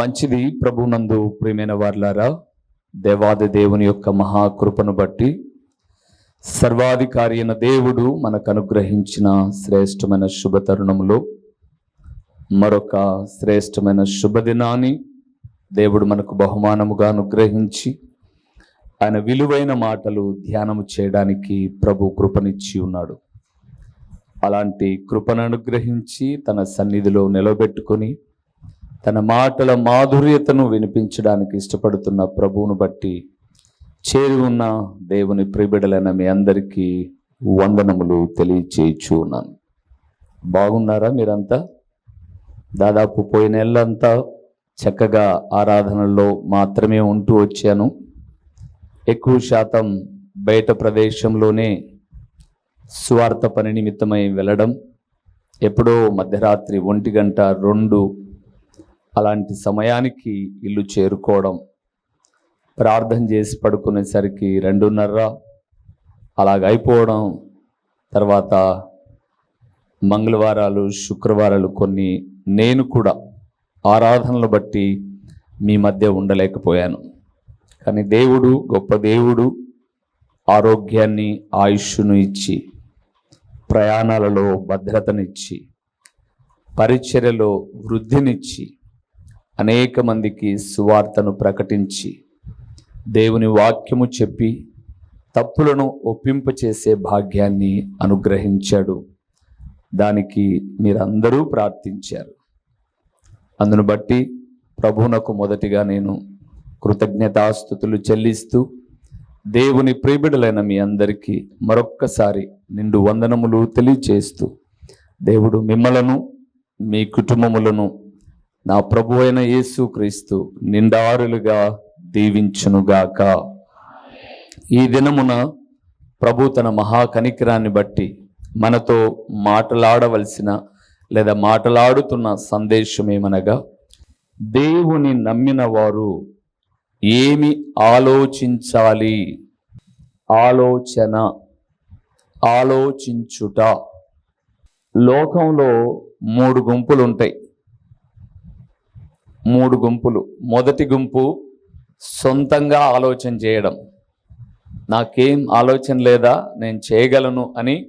మంచిది ప్రభునందు ప్రియమైన వార్లారా దేవాది దేవుని యొక్క మహాకృపను బట్టి సర్వాధికారి అయిన దేవుడు మనకు అనుగ్రహించిన శ్రేష్టమైన శుభ తరుణములో మరొక శ్రేష్టమైన శుభదినాన్ని దేవుడు మనకు బహుమానముగా అనుగ్రహించి ఆయన విలువైన మాటలు ధ్యానము చేయడానికి ప్రభు కృపనిచ్చి ఉన్నాడు. అలాంటి కృపను అనుగ్రహించి తన సన్నిధిలో నిలబెట్టుకొని తన మాటల మాధుర్యతను వినిపించడానికి ఇష్టపడుతున్న ప్రభువును బట్టి చేరి ఉన్న దేవుని ప్రిబిడలైన మీ అందరికీ వందనములు తెలియచేయచ్చు ఉన్నాను. బాగున్నారా మీరంతా? దాదాపు పోయిన నెలంతా చక్కగా ఆరాధనలో మాత్రమే ఉంటూ వచ్చాను. ఎక్కువ శాతం బయట ప్రదేశంలోనే స్వార్థ పని నిమిత్తమై వెళ్ళడం ఎప్పుడో మధ్యరాత్రి ఒంటి గంట రెండు అలాంటి సమయానికి ఇల్లు చేరుకోవడం ప్రార్థన చేసి పడుకునేసరికి రెండున్నర అలాగ అయిపోవడం తర్వాత మంగళవారాలు శుక్రవారాలు కొన్ని నేను కూడా ఆరాధనలు బట్టి మీ మధ్య ఉండలేకపోయాను. కానీ దేవుడు గొప్ప దేవుడు ఆరోగ్యాన్ని ఆయుష్ను ఇచ్చి ప్రయాణాలలో భద్రతనిచ్చి పరిచర్యలో వృద్ధినిచ్చి అనేక మందికి సువార్తను ప్రకటించి దేవుని వాక్యము చెప్పి తప్పులను ఒప్పింపచేసే భాగ్యాన్ని అనుగ్రహించాడు. దానికి మీరందరూ ప్రార్థించారు. అందును బట్టి ప్రభువునకు మొదటిగా నేను కృతజ్ఞతాస్థుతులు చెల్లిస్తూ దేవుని ప్రియబిడలైన మీ అందరికీ మరొక్కసారి నిండు వందనములు తెలియచేస్తూ దేవుడు మిమ్మలను మీ కుటుంబములను నా ప్రభు అయిన యేసు క్రీస్తు నిండారులుగా దీవించునుగాక. ఈ దినమున ప్రభు తన మహాకనికరాన్ని బట్టి మనతో మాట్లాడవలసిన లేదా మాట్లాడుతున్న సందేశం ఏమనగా దేవుని నమ్మిన వారు ఏమి ఆలోచించాలి? ఆలోచన ఆలోచించుట. లోకంలో మూడు గుంపులు ఉంటాయి మూడు గుంపులు. మొదటి గుంపు సొంతంగా ఆలోచన చేయడం. నాకేం ఆలోచన లేదా నేను చేయగలను అని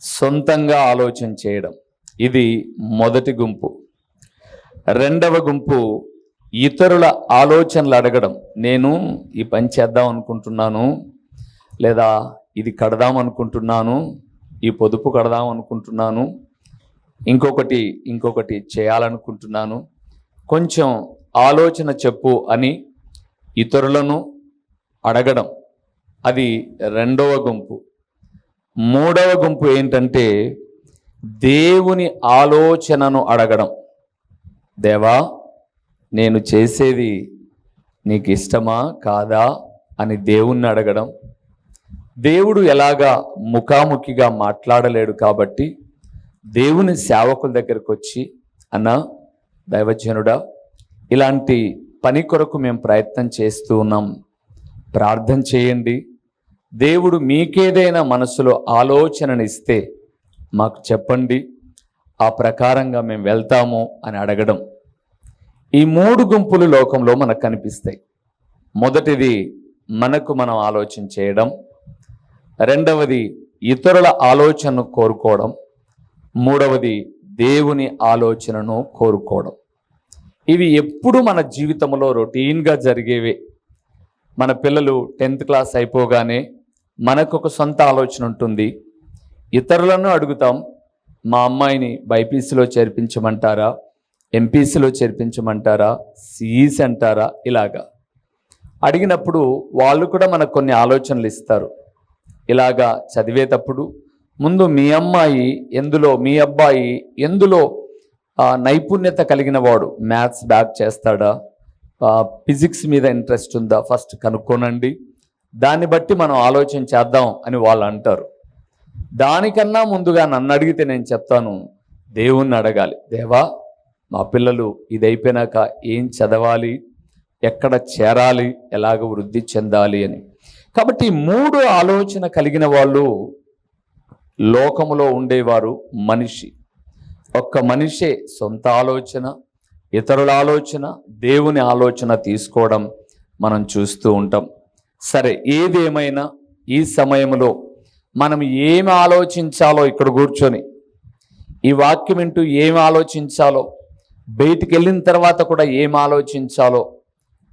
సొంతంగా ఆలోచన చేయడం. ఇది మొదటి గుంపు. రెండవ గుంపు ఇతరుల ఆలోచనలు అడగడం. నేను ఈ పని చేద్దాం అనుకుంటున్నాను లేదా ఇది కడదాం అనుకుంటున్నాను ఈ పొదుపు కడదాం అనుకుంటున్నాను ఇంకొకటి ఇంకొకటి చేయాలనుకుంటున్నాను కొంచెం ఆలోచన చెప్పు అని ఇతరులను అడగడం. అది రెండవ గుంపు. మూడవ గుంపు ఏంటంటే దేవుని ఆలోచనను అడగడం. దేవా నేను చేసేది నీకు ఇష్టమా కాదా అని దేవుణ్ణి అడగడం. దేవుడు ఎలాగా ముఖాముఖిగా మాట్లాడలేడు కాబట్టి దేవుని సేవకుల దగ్గరకు వచ్చి అన్నా దైవజనుడా ఇలాంటి పని కొరకు మేము ప్రయత్నం చేస్తూ ఉన్నాం. ప్రార్థన చేయండి. దేవుడు మీకేదైనా మనసులో ఆలోచననిస్తే మాకు చెప్పండి. ఆ ప్రకారంగా మేము వెళ్తాము అని అడగడం. ఈ మూడు గుంపులు లోకంలో మనకు కనిపిస్తాయి. మొదటిది మనకు మనం ఆలోచన చేయడం. రెండవది ఇతరుల ఆలోచనను కోరుకోవడం. మూడవది దేవుని ఆలోచనను కోరుకోవడం. ఇవి ఎప్పుడు మన జీవితంలో రొటీన్గా జరిగేవే. మన పిల్లలు టెన్త్ క్లాస్ అయిపోగానే మనకు ఒక సొంత ఆలోచన ఉంటుంది. ఇతరులను అడుగుతాం మా అమ్మాయిని బైపీసీలో చేర్పించమంటారా? ఎంపీసీలో చేర్పించమంటారా? సిఈస్ అంటారా? ఇలాగా. అడిగినప్పుడు వాళ్ళు కూడా మనకు కొన్ని ఆలోచనలు ఇస్తారు. ఇలాగా చదివేటప్పుడు ముందు మీ అమ్మాయి ఎందులో మీ అబ్బాయి ఎందులో నైపుణ్యత కలిగిన వాడు? మ్యాథ్స్ బ్యాక్ చేస్తాడా? ఫిజిక్స్ మీద ఇంట్రెస్ట్ ఉందా? ఫస్ట్ కనుక్కోనండి. దాన్ని బట్టి మనం ఆలోచన చేద్దాం అని వాళ్ళు అంటారు. దానికన్నా ముందుగా నన్ను అడిగితే నేను చెప్తాను దేవుణ్ణి అడగాలి. దేవా మా పిల్లలు ఇది అయిపోయినాక ఏం చదవాలి? ఎక్కడ చేరాలి? ఎలాగ వృద్ధి చెందాలి? అని. కాబట్టి మూడు ఆలోచన కలిగిన వాళ్ళు లోకములో ఉండేవారు మనిషి. ఒక్క మనిషే సొంత ఆలోచన ఇతరుల ఆలోచన దేవుని ఆలోచన తీసుకోవడం మనం చూస్తూ ఉంటాం. సరే ఏదేమైనా ఈ సమయంలో మనం ఏమి ఆలోచించాలో ఇక్కడ కూర్చొని ఈ వాక్యం వింటూ ఏమి ఆలోచించాలో బయటికి వెళ్ళిన తర్వాత కూడా ఏం ఆలోచించాలో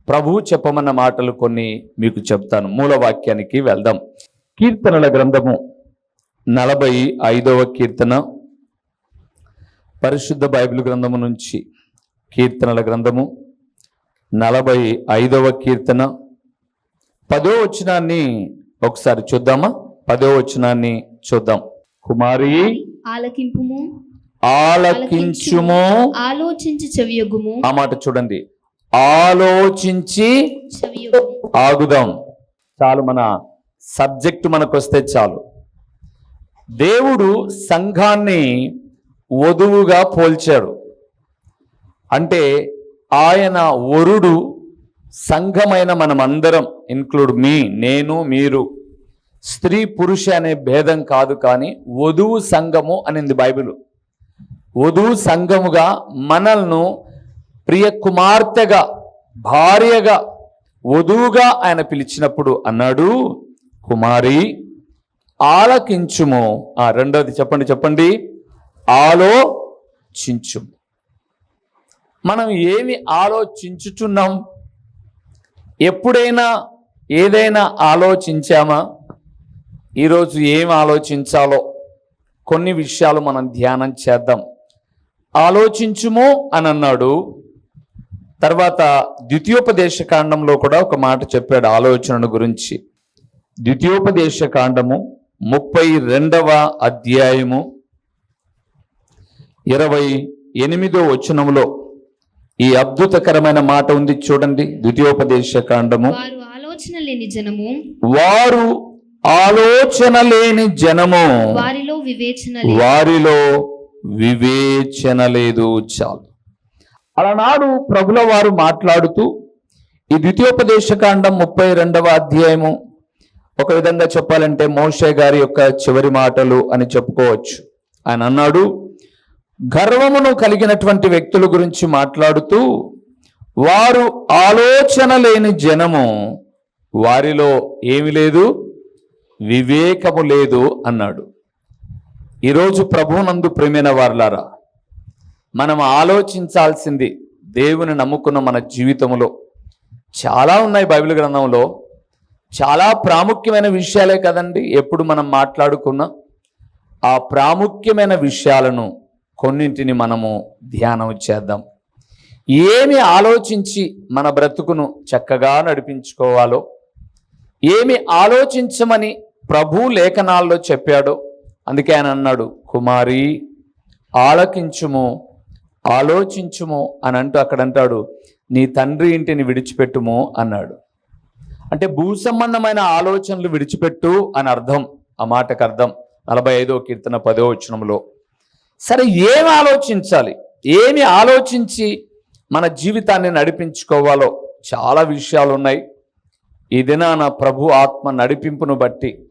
ప్రభువు చెప్పమన్న మాటలు కొన్ని మీకు చెప్తాను. మూల వాక్యానికి వెళ్దాం. కీర్తనల గ్రంథము నలభై ఐదవ కీర్తన. పరిశుద్ధ బైబిల్ గ్రంథము నుంచి కీర్తనల గ్రంథము. నలభై ఐదవ కీర్తన. పదో వచనాన్ని ఒకసారి చూద్దామా? పదో వచనాన్ని చూద్దాం. కుమారి ఆలకింపుము. ఆలకించుము. ఆలోచించి చెవియొగ్గుము. ఆ మాట చూడండి. ఆలోచించి ఆగుదాం. చాలు మన సబ్జెక్ట్ మనకు వస్తే చాలు. దేవుడు సంఘాన్ని వధువుగా పోల్చాడు. అంటే ఆయన వరుడు సంఘమైన మనమందరం ఇన్క్లూడ్ మీ నేను మీరు. స్త్రీ పురుష అనే భేదం కాదు కానీ వధువు సంఘము అనింది బైబిల్. వధువు సంఘముగా మనల్ని ప్రియ కుమార్తెగా భార్యగా వధువుగా ఆయన పిలిచినప్పుడు అన్నాడు కుమారి ఆలకించుము. ఆ రెండోది చెప్పండి చెప్పండి. ఆలోచించుము. మనం ఏమి ఆలోచించుచున్నాం? ఎప్పుడైనా ఏదైనా ఆలోచించామా? ఈరోజు ఏం ఆలోచించాలో? కొన్ని విషయాలు మనం ధ్యానం చేద్దాం. ఆలోచించుము అని అన్నాడు. తర్వాత ద్వితీయోపదేశ కాండంలో కూడా ఒక మాట చెప్పాడు ఆలోచనను గురించి. ద్వితీయోపదేశ కాండము ముప్పై రెండవ అధ్యాయము ఇరవై ఎనిమిదో వచనములో ఈ అద్భుతకరమైన మాట ఉంది చూడండి ద్వితీయోపదేశ కాండము. వారు ఆలోచన లేని జనము. వారు ఆలోచన లేని జనము. వారిలో వివేచన లేదు. వారిలో వివేచన లేదు చాలు. అలనాడు ప్రభుల వారు మాట్లాడుతూ ఈ ద్వితీయోపదేశ కాండం ముప్పై రెండవ అధ్యాయము ఒక విధంగా చెప్పాలంటే మోషే గారి యొక్క చివరి మాటలు అని చెప్పుకోవచ్చు. ఆయన అన్నాడు గర్వమును కలిగినటువంటి వ్యక్తుల గురించి మాట్లాడుతూ వారు ఆలోచన లేని జనము వారిలో ఏమి లేదు వివేకము లేదు అన్నాడు. ఈరోజు ప్రభునందు ప్రేమైన వారులారా మనం ఆలోచించాల్సింది దేవుని నమ్ముకున్న మన జీవితంలో. చాలా ఉన్నాయి బైబిల్ గ్రంథంలో చాలా ప్రాముఖ్యమైన విషయాలే కదండి. ఎప్పుడు మనం మాట్లాడుకున్నా ఆ ప్రాముఖ్యమైన విషయాలను కొన్నింటిని మనము ధ్యానం చేద్దాం. ఏమి ఆలోచించి మన బ్రతుకును చక్కగా నడిపించుకోవాలో ఏమి ఆలోచించమని ప్రభు లేఖనాల్లో చెప్పాడో అందుకే ఆయన అన్నాడు కుమారి ఆలకించుము ఆలోచించుము అని అంటూ అక్కడ అంటాడు నీ తండ్రి ఇంటిని విడిచిపెట్టుము అన్నాడు. అంటే భూ సంబంధమైన ఆలోచనలు విడిచిపెట్టు అని అర్థం. ఆ మాటకు అర్థం. నలభై ఐదో కీర్తన పదో వచనంలో. సరే ఏమి ఆలోచించాలి? ఏమి ఆలోచించి మన జీవితాన్ని నడిపించుకోవాలో? చాలా విషయాలు ఉన్నాయి. ఈ నా ప్రభు ఆత్మ నడిపింపును బట్టి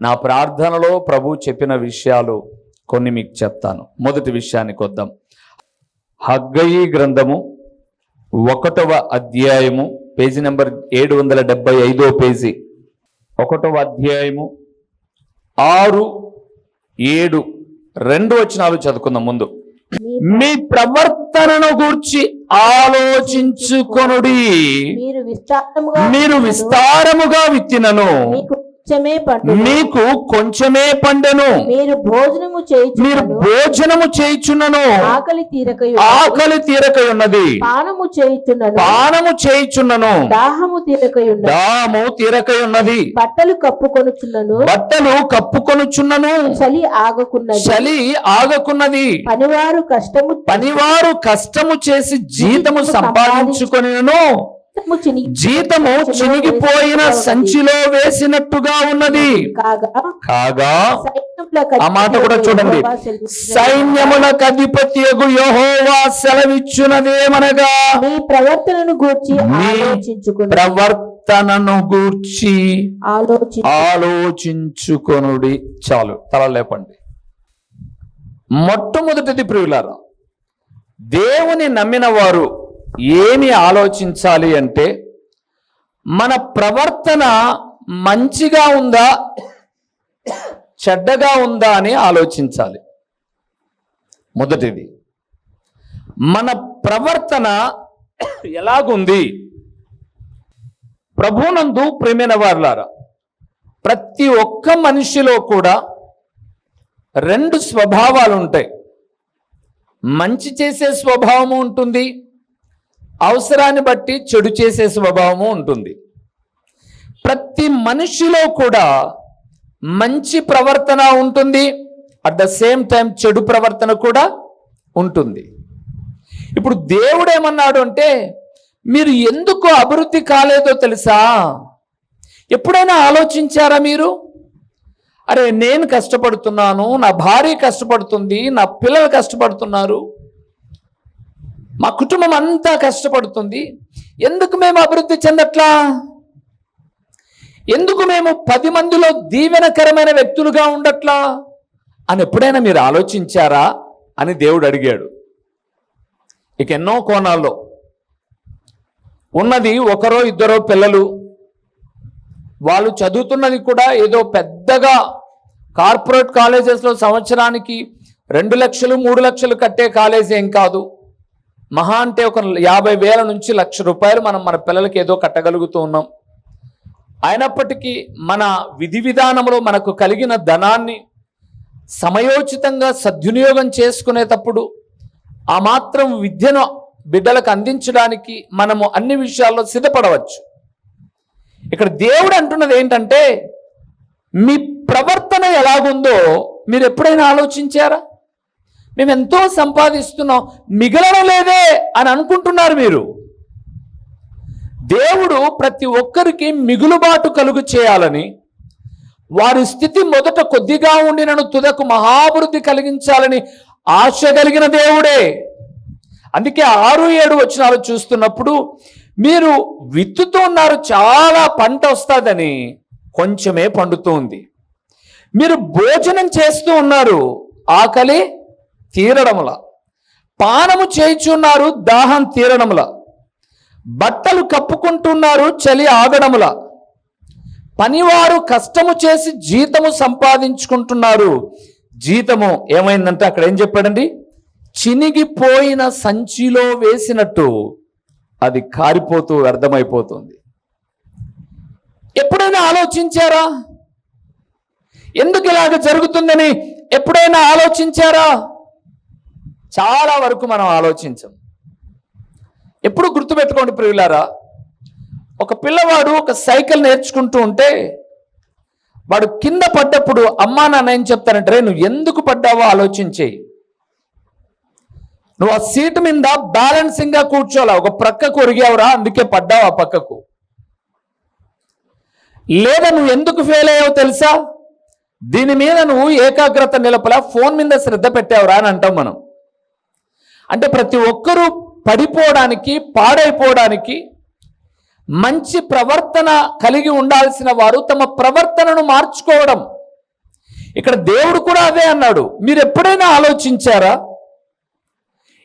నా ప్రార్థనలో ప్రభు చెప్పిన విషయాలు కొన్ని మీకు చెప్తాను. మొదటి విషయానికి వద్దాం. హగ్గయి గ్రంథము ఒకటవ అధ్యాయము పేజీ నెంబర్ ఏడు వందల డెబ్బై ఐదో పేజీ. ఒకటవ అధ్యాయము. ఆరు ఏడు రెండు వచనాలు చదువుకుందాం ముందు. మీ ప్రవర్తనను గూర్చి ఆలోచించుకొనుడి. మీరు విస్తారముగా మీరు విస్తారముగా విత్తినను. మీకు కొంచెమే పండు మీకు కొంచెమే పండెను. మీరు భోజనము మీరు చేయుచున్నను భోజనము చేయుచున్నను. ఆకలి తీరకయు ఆకలి తీరక ఉన్నది పానము చేయుచున్నను. పానము చేయుచున్నను. దాహము తీరకయున్నను దాము తీరక ఉన్నది బట్టలు కప్పుకొనుచున్నను. బట్టలు కప్పుకొనుచున్నను. చలి ఆగకున్నది. చలి ఆగకున్నది. పనివారు కష్టము పనివారు కష్టము చేసి జీతము సంపాదించుకొనిను జీతము చినిగిపోయిన సంచిలో వేసినట్టుగా ఉన్నది. కాగా ఆ మాట కూడా చూడండి. సైన్యములకు అధిపతి యహోవా సెలవిచ్చునదేమనగా మీ ప్రవర్తనను గూర్చి ప్రవర్తనను గూర్చి ఆలోచి ఆలోచించుకొనుడి. చాలు తల లేపండి. మొట్టమొదటిది ప్రియులారా దేవుని నమ్మిన వారు ఏమి ఆలోచించాలి అంటే మన ప్రవర్తన మంచిగా ఉందా చెడ్డగా ఉందా అని ఆలోచించాలి. మొదటిది మన ప్రవర్తన ఎలాగుంది? ప్రభునందు ప్రేమైన వారులారా ప్రతి ఒక్క మనిషిలో కూడా రెండు స్వభావాలు ఉంటాయి మంచి చేసే స్వభావము ఉంటుంది అవసరాన్ని బట్టి చెడు చేసే స్వభావము ఉంటుంది. ప్రతి మనిషిలో కూడా మంచి ప్రవర్తన ఉంటుంది. అట్ ద సేమ్ టైం చెడు ప్రవర్తన కూడా ఉంటుంది. ఇప్పుడు దేవుడు ఏమన్నాడు అంటే మీరు ఎందుకు అభివృద్ధి కాలేదో తెలుసా? ఎప్పుడైనా ఆలోచించారా మీరు? అరే నేను కష్టపడుతున్నాను నా భార్య కష్టపడుతుంది నా పిల్లలు కష్టపడుతున్నారు. మా కుటుంబం అంతా కష్టపడుతుంది. ఎందుకు మేము అభివృద్ధి చెందట్లా? ఎందుకు మేము పది మందిలో దీవెనకరమైన వ్యక్తులుగా ఉండట్లా? అని ఎప్పుడైనా మీరు ఆలోచించారా అని దేవుడు అడిగాడు. ఇక ఎన్నో కోణాల్లో ఉన్నది ఒకరో ఇద్దరో పిల్లలు. వాళ్ళు చదువుతున్నది కూడా ఏదో పెద్దగా కార్పొరేట్ కాలేజెస్లో సంవత్సరానికి రెండు లక్షలు మూడు లక్షలు కట్టే కాలేజ్ ఏం కాదు. మహా అంటే ఒక యాభై వేల నుంచి లక్ష రూపాయలు మనం మన పిల్లలకి ఏదో కట్టగలుగుతూ ఉన్నాం. అయినప్పటికీ మన విధి విధానంలో మనకు కలిగిన ధనాన్ని సమయోచితంగా సద్వినియోగం చేసుకునేటప్పుడు ఆ మాత్రం విద్యను బిడ్డలకు అందించడానికి మనము అన్ని విషయాల్లో సిద్ధపడవచ్చు. ఇక్కడ దేవుడు అంటున్నది ఏంటంటే మీ ప్రవర్తన ఎలాగుందో మీరు ఎప్పుడైనా ఆలోచించారా? మేము ఎంతో సంపాదిస్తున్నాం మిగలడం లేదే అని అనుకుంటున్నారు మీరు. దేవుడు ప్రతి ఒక్కరికి మిగులుబాటు కలుగు చేయాలని వారి స్థితి మొదట కొద్దిగా ఉండినను తుదకు మహాభివృద్ధి కలిగించాలని ఆశ కలిగిన దేవుడే. అందుకే ఆరు ఏడు వచ్చినాలు చూస్తున్నప్పుడు మీరు విత్తుతూ ఉన్నారు చాలా పంట వస్తుందని కొంచెమే పండుతూ ఉంది. మీరు భోజనం చేస్తూ ఉన్నారు ఆకలి తీరడముల. పానము చేయుచున్నారు దాహం తీరడముల. బట్టలు కప్పుకుంటున్నారు చలి ఆగడముల. పనివారు కష్టము చేసి జీతము సంపాదించుకుంటున్నారు. జీతము ఏమైందంటే అక్కడ ఏం చెప్పాడండి? చినిగిపోయిన సంచిలో వేసినట్టు. అది కారిపోతూ వ్యర్థమైపోతుంది. ఎప్పుడైనా ఆలోచించారా? ఎందుకు ఇలాగ జరుగుతుందని? ఎప్పుడైనా ఆలోచించారా? చాలా వరకు మనం ఆలోచించం. ఎప్పుడు గుర్తుపెట్టుకోండి ప్రియులారా ఒక పిల్లవాడు ఒక సైకిల్ నేర్చుకుంటూ ఉంటే వాడు కింద పడ్డప్పుడు అమ్మా నాన్న ఏం చెప్తానంటే నువ్వు ఎందుకు పడ్డావో ఆలోచించేయి నువ్వు ఆ సీటు మీద బ్యాలెన్సింగ్గా కూర్చోాలా ఒక ప్రక్కకు ఒరిగావురా అందుకే పడ్డావు ఆ పక్కకు. లేదా నువ్వు ఎందుకు ఫెయిల్ అయ్యావో తెలుసా? దీని మీద నువ్వు ఏకాగ్రత నిలపలా ఫోన్ మీద శ్రద్ధ పెట్టావురా అని అంటాం మనం. అంటే ప్రతి ఒక్కరూ పడిపోవడానికి పాడైపోవడానికి మంచి ప్రవర్తన కలిగి ఉండాల్సిన వారు తమ ప్రవర్తనను మార్చుకోవడం. ఇక్కడ దేవుడు కూడా అదే అన్నాడు. మీరు ఎప్పుడైనా ఆలోచించారా?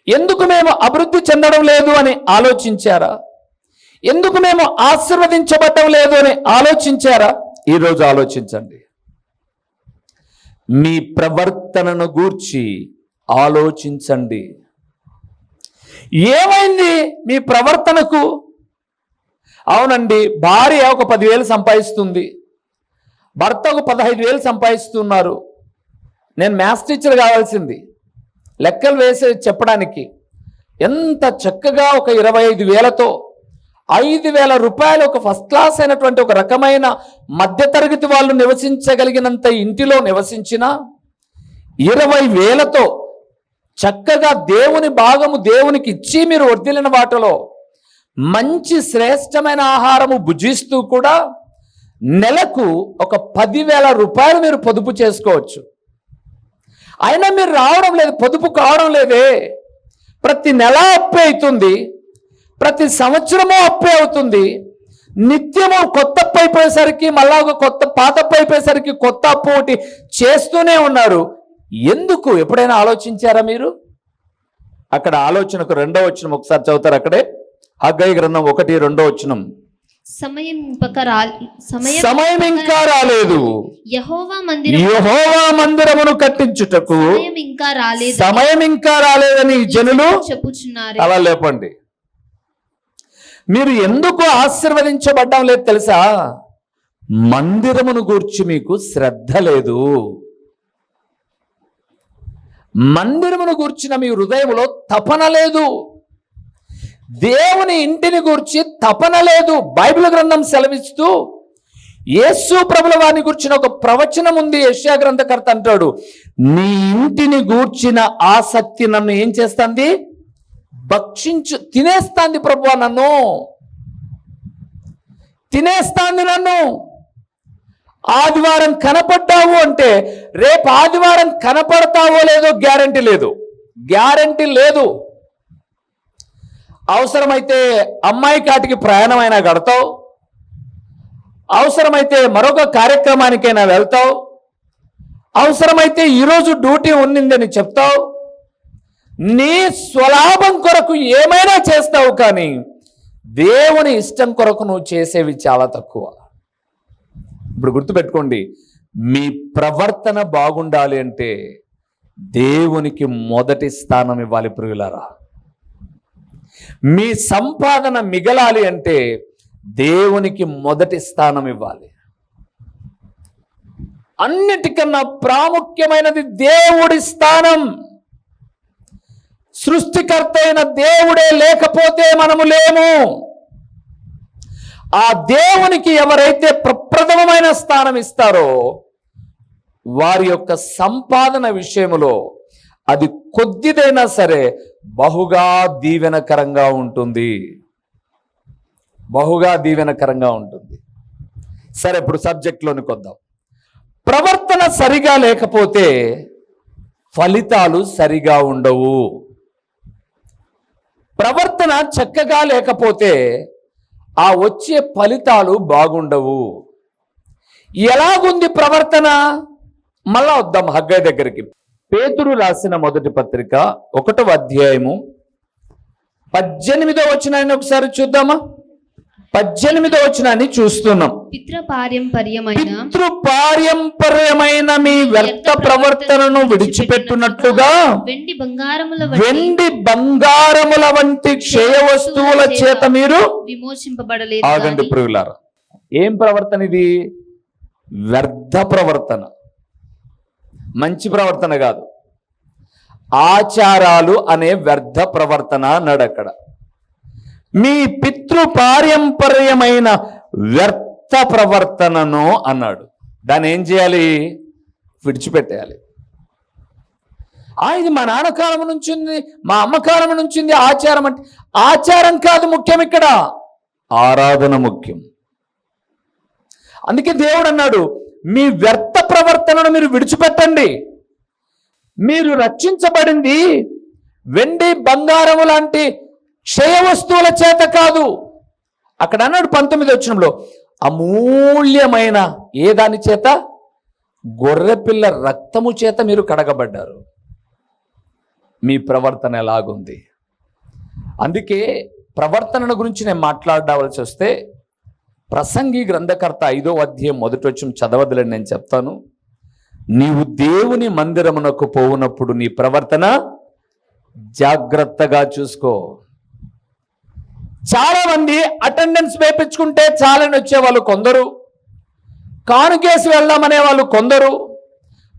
ఎందుకు మేము అభివృద్ధి చెందడం లేదు అని ఆలోచించారా? ఎందుకు మేము ఆశీర్వదించబడడం లేదు అని ఆలోచించారా? ఈరోజు ఆలోచించండి. మీ ప్రవర్తనను గూర్చి ఆలోచించండి. ఏమైంది? మీ ప్రవర్తనకు? అవునండి భార్య ఒక పదివేలు సంపాదిస్తుంది. భర్త ఒక పదహైదు వేలు సంపాదిస్తున్నారు. నేను మ్యాథ్స్ టీచర్ కావాల్సింది. లెక్కలు వేసి చెప్పడానికి ఎంత చక్కగా ఒక ఇరవై ఐదు వేలతో ఐదు వేల రూపాయలు ఒక ఫస్ట్ క్లాస్ అయినటువంటి ఒక రకమైన మధ్యతరగతి వాళ్ళు నివసించగలిగినంత ఇంటిలో నివసించిన ఇరవై వేలతో చక్కగా దేవుని భాగము దేవునికి ఇచ్చి మీరు వర్దిలిన వాటిలో మంచి శ్రేష్టమైన ఆహారము భుజిస్తూ కూడా నెలకు ఒక పదివేల రూపాయలు మీరు పొదుపు చేసుకోవచ్చు. అయినా మీరు రావడం లేదు పొదుపు కావడం లేదే. ప్రతి నెల అప్పే అవుతుంది ప్రతి సంవత్సరము అప్పే అవుతుంది. నిత్యము కొత్త అప్పు అయిపోయేసరికి మళ్ళా ఒక కొత్త పాత అప్పు అయిపోయేసరికి కొత్త అప్పు ఒకటి చేస్తూనే ఉన్నారు. ఎందుకు? ఎప్పుడైనా ఆలోచించారా మీరు? అక్కడ ఆలోచనకు రెండో వచనం ఒకసారి చదువుతారు అక్కడే. హగ్గయి గ్రంథం ఒకటి రెండో వచనం. సమయం ఇంకా రాలేదు. యహోవా మందిరమును కట్టించుటకు సమయం ఇంకా రాలేదు. సమయం ఇంకా రాలేదని జనులు చెప్పుచున్నారు. అలా లేపండి. మీరు ఎందుకు ఆశీర్వదించబడ్డం లేదు తెలుసా? మందిరమును గూర్చి మీకు శ్రద్ధ లేదు. మందిరమును గూర్చిన మీ హృదయంలో తపన లేదు. దేవుని ఇంటిని గూర్చి తపన లేదు. బైబిల్ గ్రంథం సెలవిస్తూ యేసు ప్రభుల వారిని గుర్చిన ఒక ప్రవచనం ఉంది. యశ్యా గ్రంథకర్త అంటాడు నీ ఇంటిని గూర్చిన ఆసక్తి నన్ను ఏం చేస్తుంది? భక్షించు తినేస్తాంది ప్రభు నన్ను. తినేస్తాంది నన్ను. ఆదివారం కనపడ్డావు అంటే రేపు ఆదివారం కనపడతావో లేదో గ్యారంటీ లేదు. గ్యారంటీ లేదు. అవసరమైతే అమ్మాయి కాటికి ప్రయాణమైనా గడతావు. అవసరమైతే మరొక కార్యక్రమానికైనా వెళ్తావు. అవసరమైతే ఈరోజు డ్యూటీ ఉన్నిందని చెప్తావు. నీ స్వలాభం కొరకు ఏమైనా చేస్తావు కానీ దేవుని ఇష్టం కొరకు నువ్వు చేసేవి చాలా తక్కువ. ఇప్పుడు గుర్తుపెట్టుకోండి మీ ప్రవర్తన బాగుండాలి అంటే దేవునికి మొదటి స్థానం ఇవ్వాలి ప్రియులారా. మీ సంపాదన మిగలాలి అంటే దేవునికి మొదటి స్థానం ఇవ్వాలి. అన్నిటికన్నా ప్రాముఖ్యమైనది దేవుడి స్థానం. సృష్టికర్త అయిన దేవుడే లేకపోతే మనము లేము. ఆ దేవునికి ఎవరైతే ప్రథమమైన స్థానం ఇస్తారో వారి యొక్క సంపాదన విషయములో అది కొద్దిదైనా సరే బహుగా దీవెనకరంగా ఉంటుంది. బహుగా దీవెనకరంగా ఉంటుంది. సరే ఇప్పుడు సబ్జెక్ట్లోనికి వద్దాం ప్రవర్తన సరిగా లేకపోతే ఫలితాలు సరిగా ఉండవు. ప్రవర్తన చక్కగా లేకపోతే ఆ వచ్చే ఫలితాలు బాగుండవు. ఎలాగుంది ప్రవర్తన? మళ్ళా వద్దాం హగ్గయ్య దగ్గరికి. పేతురు రాసిన మొదటి పత్రిక ఒకటవ అధ్యాయము పద్దెనిమిదో వచ్చినాయని ఒకసారి చూద్దామా? పద్దెనిమిదో వచ్చినాన్ని చూస్తున్నాం. పిత్రపార్యంపర్యమైన పితృపార్యంపర్యమైన మీ వ్యర్థ ప్రవర్తనను విడిచిపెట్టునట్లుగా వెండి బంగారముల వెండి బంగారముల వంటి క్షయ వస్తువుల చేత మీరు విమోచింపబడలేదు ఆగండి ప్రియులారా. ఏం ప్రవర్తన ఇది? వ్యర్థ ప్రవర్తన. మంచి ప్రవర్తన కాదు. ఆచారాలు అనే వ్యర్థ ప్రవర్తన అన్నాడు అక్కడ మీ పితృపార్యంపర్యమైన వ్యర్థ ప్రవర్తనను అన్నాడు. దాన్ని ఏం చేయాలి? విడిచిపెట్టేయాలి. ఆ ఇది మా నాన్న కాలం నుంచి ఉంది మా అమ్మ కాలం నుంచి ఉంది ఆచారం అంటే ఆచారం కాదు ముఖ్యం ఇక్కడ. ఆరాధన ముఖ్యం. అందుకే దేవుడు అన్నాడు మీ వ్యర్థ ప్రవర్తనను మీరు విడిచిపెట్టండి. మీరు రక్షించబడింది వెండి బంగారము లాంటి క్షయ వస్తువుల చేత కాదు. అక్కడ అన్నాడు పంతొమ్మిది వచ్చినంలో అమూల్యమైన ఏ దాని చేత? గొర్రెపిల్ల రక్తము చేత మీరు కడగబడ్డారు. మీ ప్రవర్తన ఎలాగుంది? అందుకే ప్రవర్తన గురించి నేను మాట్లాడవలసి వస్తే ప్రసంగి గ్రంథకర్త ఐదో అధ్యాయం మొదటి వచ్చి చదవదులని నేను చెప్తాను. నీవు దేవుని మందిరమునకు పోవునప్పుడు నీ ప్రవర్తన జాగ్రత్తగా చూసుకో. చాలా మంది అటెండెన్స్ వేపించుకుంటే చాలని వచ్చేవాళ్ళు కొందరు. కానుకేసి వెళ్దామనే వాళ్ళు కొందరు.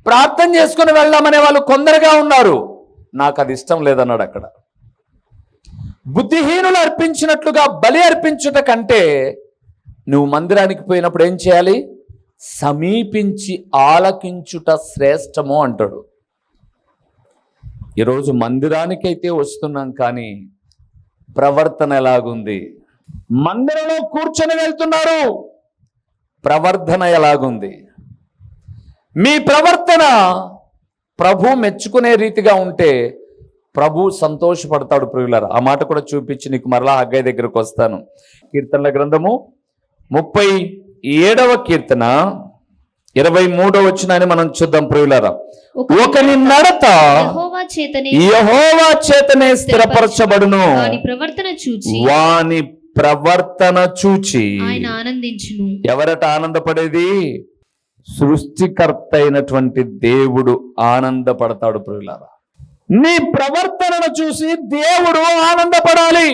ప్రార్థన చేసుకుని వెళ్దామనే వాళ్ళు కొందరుగా ఉన్నారు. నాకు అది ఇష్టం లేదన్నాడు అక్కడ. బుద్ధిహీనులు అర్పించినట్లుగా బలి అర్పించుట కంటే నువ్వు మందిరానికి పోయినప్పుడు ఏం చేయాలి? సమీపించి ఆలకించుట శ్రేష్టము అంటాడు. ఈరోజు మందిరానికైతే వస్తున్నాం కానీ ప్రవర్తన ఎలాగుంది? మందిరంలో కూర్చొని వెళ్తున్నారు. ప్రవర్తన ఎలాగుంది? మీ ప్రవర్తన ప్రభు మెచ్చుకునే రీతిగా ఉంటే ప్రభు సంతోషపడతాడు ప్రియులరా. ఆ మాట కూడా చూపించి నీకు మరలా అగ్గయ్య దగ్గరకు వస్తాను. కీర్తనల గ్రంథము ముప్పై ఏడవ కీర్తన ఇరవై మూడో వచ్చినని మనం చూద్దాం ప్రియులారా. ఒక ఒకని నడత యెహోవా చేతనే స్థిరపరచబడును. వాని ప్రవర్తన చూచి వాని ప్రవర్తన చూచి ఆయన ఆనందించును. ఎవరట ఆనందపడేది? సృష్టికర్త అయినటువంటి దేవుడు ఆనందపడతాడు ప్రియులారా. నీ ప్రవర్తనను చూసి దేవుడు ఆనందపడాలి.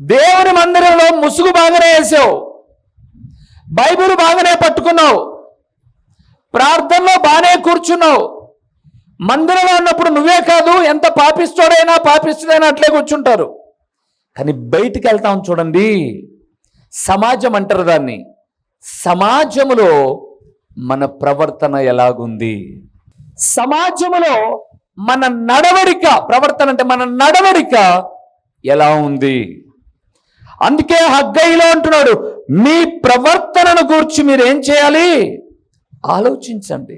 దేవుని మందిరంలో ముసుగు బాగానే వేసావు. బైబిల్ బాగానే పట్టుకున్నావు. ప్రార్థనలో బాగానే కూర్చున్నావు. మందిరంలో ఉన్నప్పుడు నువ్వే కాదు ఎంత పాపిస్తోడైనా పాపిస్తుడైనా అట్లే కూర్చుంటారు. కానీ బయటికి వెళ్తాం చూడండి. సమాజం అంటారు దాన్ని. సమాజములో మన ప్రవర్తన ఎలాగుంది? సమాజములో మన నడవడిక ప్రవర్తన అంటే మన నడవడిక ఎలా ఉంది? అందుకే హగ్గయిలో అంటున్నాడు మీ ప్రవర్తనను గూర్చి మీరు ఏం చేయాలి? ఆలోచించండి.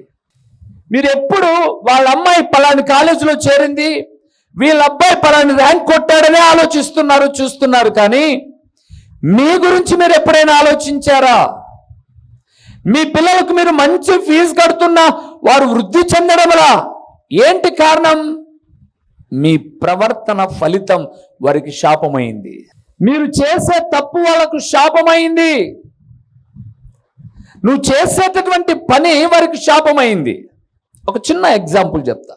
మీరు ఎప్పుడు వాళ్ళ అమ్మాయి పలాని కాలేజీలో చేరింది వీళ్ళ అబ్బాయి పలాని ర్యాంక్ కొట్టాడనే ఆలోచిస్తున్నారు చూస్తున్నారు కానీ మీ గురించి మీరు ఎప్పుడైనా ఆలోచించారా? మీ పిల్లలకు మీరు మంచి ఫీజు కడుతున్నా వారు వృద్ధి చెందడంలా? ఏంటి కారణం? మీ ప్రవర్తన ఫలితం వారికి శాపమైంది. మీరు చేసే తప్పు వాళ్ళకు శాపమైంది. నువ్వు చేసేటటువంటి పని వారికి శాపమైంది. ఒక చిన్న ఎగ్జాంపుల్ చెప్తా.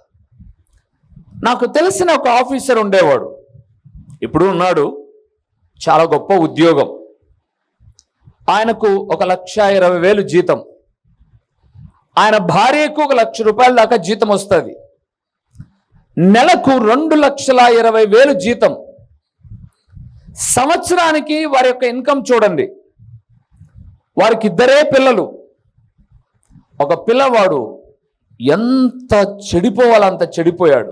నాకు తెలిసిన ఒక ఆఫీసర్ ఉండేవాడు. ఇప్పుడు ఉన్నాడు. చాలా గొప్ప ఉద్యోగం. ఆయనకు ఒక లక్ష ఇరవై వేలు జీతం. ఆయన భార్యకు ఒక లక్ష రూపాయల దాకా జీతం వస్తుంది. నెలకు రెండు లక్షల ఇరవై వేలు జీతం. సంవత్సరానికి వారి యొక్క ఇన్కమ్ చూడండి. వారికి ఇద్దరే పిల్లలు. ఒక పిల్లవాడు ఎంత చెడిపోవాలంత చెడిపోయాడు.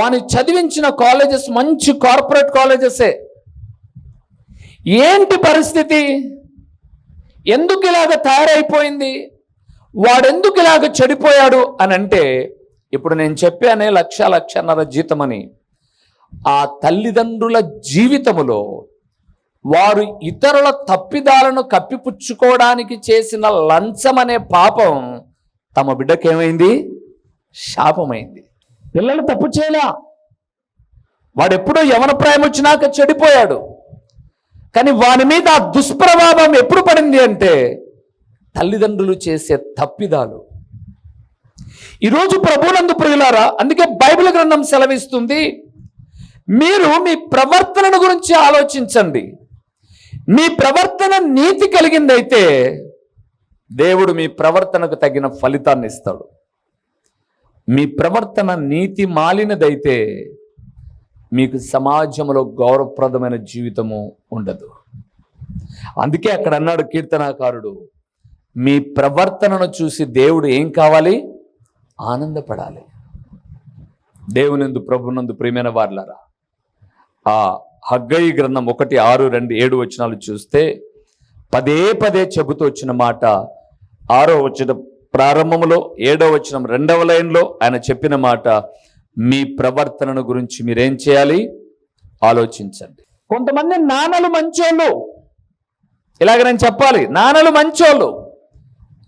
వాని చదివించిన కాలేజెస్ మంచి కార్పొరేట్ కాలేజెసే. ఏంటి పరిస్థితి? ఎందుకు ఇలాగ తయారైపోయింది? వాడెందుకు ఇలాగ చెడిపోయాడు అని అంటే ఇప్పుడు నేను చెప్పానే లక్ష లక్షన్నర జీతమని. ఆ తల్లిదండ్రుల జీవితములో వారు ఇతరుల తప్పిదాలను కప్పిపుచ్చుకోవడానికి చేసిన లంచం అనే పాపం తమ బిడ్డకేమైంది? శాపమైంది. పిల్లలు తప్పు చేయలా. వాడెప్పుడో యవన ప్రాయం వచ్చినాక చెడిపోయాడు. కానీ వాని మీద ఆ దుష్ప్రభావం ఎప్పుడు పడింది అంటే తల్లిదండ్రులు చేసే తప్పిదాలు. ఈరోజు ప్రభునందు ప్రియులారా అందుకే బైబిల్ గ్రంథం సెలవిస్తుంది మీరు మీ ప్రవర్తనను గురించి ఆలోచించండి. మీ ప్రవర్తన నీతి కలిగిందైతే దేవుడు మీ ప్రవర్తనకు తగిన ఫలితాన్ని ఇస్తాడు. మీ ప్రవర్తన నీతి మాలినదైతే మీకు సమాజంలో గౌరవప్రదమైన జీవితము ఉండదు. అందుకే అక్కడ అన్నాడు కీర్తనాకారుడు మీ ప్రవర్తనను చూసి దేవుడు ఏం కావాలి? ఆనందపడాలి. దేవునందు ప్రభునందు ప్రియమైన వార్లారా ఆ హగ్గయి గ్రంథం ఒకటి ఆరు రెండు ఏడు వచనాలు చూస్తే పదే పదే చెబుతూ వచ్చిన మాట ఆరో వచ్చిన ప్రారంభంలో ఏడో వచనం రెండవ లైన్లో ఆయన చెప్పిన మాట మీ ప్రవర్తనను గురించి మీరేం చేయాలి? ఆలోచించండి. కొంతమంది నాన్నలు మంచోళ్ళు. ఇలాగ నేను చెప్పాలి నాన్నలు మంచోళ్ళు.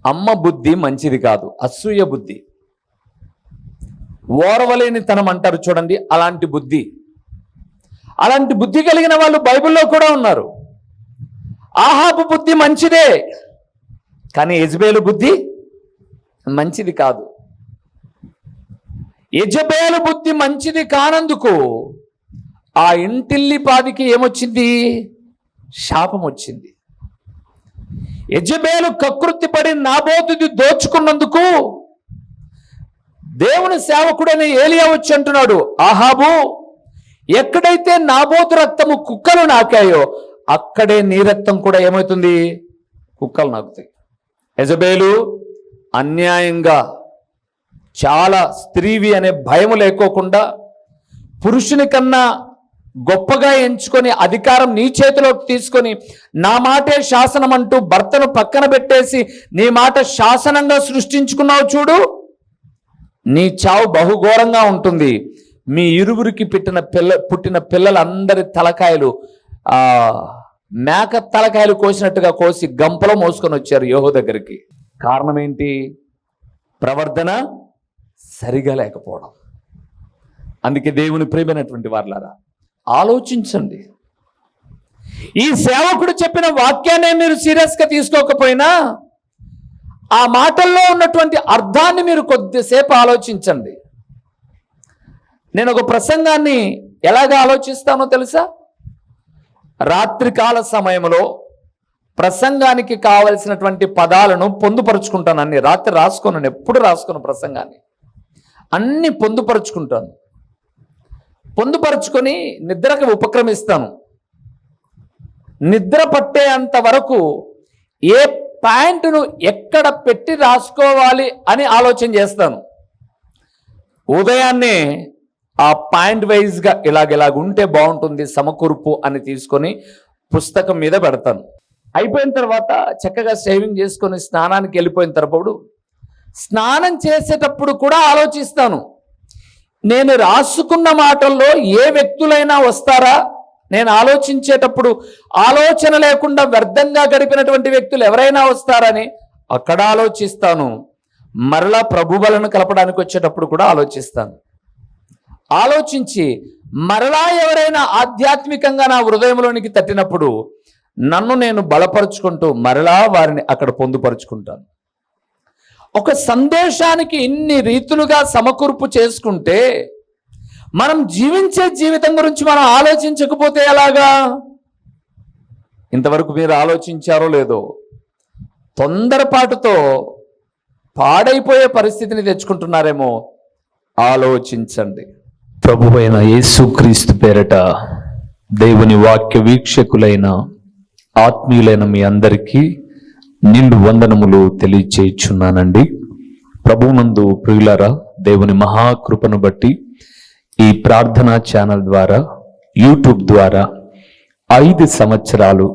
అమ్మ బుద్ధి మంచిది కాదు అసూయ బుద్ధి. ఓరవలేని తనం అంటారు చూడండి అలాంటి బుద్ధి. అలాంటి బుద్ధి కలిగిన వాళ్ళు బైబిల్లో కూడా ఉన్నారు. ఆహాబు బుద్ధి మంచిదే కానీ యజ్బేలు బుద్ధి మంచిది కాదు. యజబేలు బుద్ధి మంచిది కానందుకు ఆ ఇంటిల్లి పాదికి ఏమొచ్చింది? శాపం వచ్చింది. యజబేలు కకృతి పడి నాబోతుది దోచుకున్నందుకు దేవుని సేవకుడైన ఏలియా వచ్చి అంటున్నాడు ఆహాబు ఎక్కడైతే నాబోతు రక్తము కుక్కలు నాకాయో అక్కడే నీ రక్తం కూడా ఏమవుతుంది? కుక్కలు నాకుతాయి. యజబేలు అన్యాయంగా చాలా స్త్రీవి అనే భయం లేకోకుండా పురుషుని కన్నా గొప్పగా ఎంచుకొని అధికారం నీ చేతిలోకి తీసుకొని నా మాటే శాసనం అంటూ భర్తను పక్కన పెట్టేసి నీ మాట శాసనంగా సృష్టించుకున్నావు చూడు నీ చావు బహుఘోరంగా ఉంటుంది. మీ ఇరువురికి పెట్టిన పిల్ల పుట్టిన పిల్లలందరి తలకాయలు ఆ మేక తలకాయలు కోసినట్టుగా కోసి గంపలో మోసుకొని వచ్చారు యోహో దగ్గరికి. కారణం ఏంటి? ప్రవర్తన సరిగా లేకపోవడం. అందుకే దేవుని ప్రేమైనటువంటి వారులారా ఆలోచించండి. ఈ సేవకుడు చెప్పిన వాక్యాన్ని మీరు సీరియస్గా తీసుకోకపోయినా ఆ మాటల్లో ఉన్నటువంటి అర్థాన్ని మీరు కొద్దిసేపు ఆలోచించండి. నేను ఒక ప్రసంగాన్ని ఎలాగ ఆలోచిస్తానో తెలుసా? రాత్రికాల సమయంలో ప్రసంగానికి కావలసినటువంటి పదాలను పొందుపరుచుకుంటాను అన్ని రాత్రి రాసుకోను ఎప్పుడు రాసుకోను ప్రసంగాన్ని. అన్ని పొందుపరుచుకుంటాను. పొందుపరుచుకొని నిద్రకు ఉపక్రమిస్తాను. నిద్ర పట్టేంత వరకు ఏ పాయింట్ను ఎక్కడ పెట్టి రాసుకోవాలి అని ఆలోచన చేస్తాను. ఉదయాన్నే ఆ పాయింట్ వైజ్గా ఇలాగ బాగుంటుంది సమకూర్పు అని తీసుకొని పుస్తకం మీద పెడతాను. అయిపోయిన తర్వాత చక్కగా షేవింగ్ చేసుకొని స్నానానికి వెళ్ళిపోయిన తర్వాత స్నానం చేసేటప్పుడు కూడా ఆలోచిస్తాను. నేను రాసుకున్న మాటల్లో ఏ వ్యక్తులైనా వస్తారా? నేను ఆలోచించేటప్పుడు ఆలోచన లేకుండా వ్యర్థంగా గడిపినటువంటి వ్యక్తులు ఎవరైనా వస్తారని అక్కడ ఆలోచిస్తాను. మరలా ప్రభుబలను కలపడానికి వచ్చేటప్పుడు కూడా ఆలోచిస్తాను. ఆలోచించి మరలా ఎవరైనా ఆధ్యాత్మికంగా నా హృదయంలోనికి తట్టినప్పుడు నన్ను నేను బలపరుచుకుంటూ మరలా వారిని అక్కడ పొందుపరుచుకుంటాను. ఒక సందేశానికి ఇన్ని రీతులుగా సమకూర్పు చేసుకుంటే మనం జీవించే జీవితం గురించి మనం ఆలోచించకపోతే ఎలాగా? ఇంతవరకు మీరు ఆలోచించారో లేదో తొందరపాటుతో పాడైపోయే పరిస్థితిని తెచ్చుకుంటున్నారేమో ఆలోచించండి. ప్రభు అయిన యేసుక్రీస్తు పేరట దేవుని వాక్య వీక్షకులైన ఆత్మీయులైన మీ అందరికీ నిండు వందనములు తెలియచేయుచున్నానండి. ప్రభువునందు ప్రియులరా దేవుని మహాకృపను బట్టి ఈ ప్రార్థనా ఛానల్ ద్వారా యూట్యూబ్ ద్వారా ఐదు సంవత్సరాలు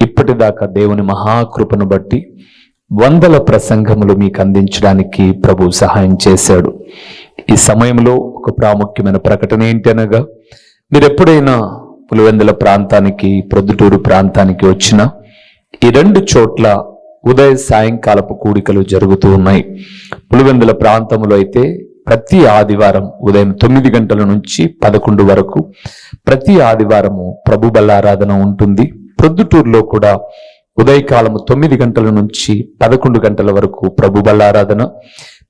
ఇప్పటిదాకా దేవుని మహాకృపను బట్టి వందల ప్రసంగములు మీకు అందించడానికి ప్రభు సహాయం చేశాడు. ఈ సమయంలో ఒక ప్రాముఖ్యమైన ప్రకటన ఏంటి అనగా మీరు ఎప్పుడైనా పులివెందుల ప్రాంతానికి ప్రొద్దుటూరు ప్రాంతానికి వచ్చినా ఈ రెండు చోట్ల ఉదయ సాయంకాలపు కూడికలు జరుగుతూ ఉన్నాయి. పులివెందుల ప్రాంతంలో అయితే ప్రతి ఆదివారం ఉదయం తొమ్మిది గంటల నుంచి పదకొండు వరకు ప్రతి ఆదివారము ప్రభు బలారాధన ఉంటుంది. ప్రొద్దుటూరులో కూడా ఉదయకాలము తొమ్మిది గంటల నుంచి పదకొండు గంటల వరకు ప్రభు బల్లారాధన.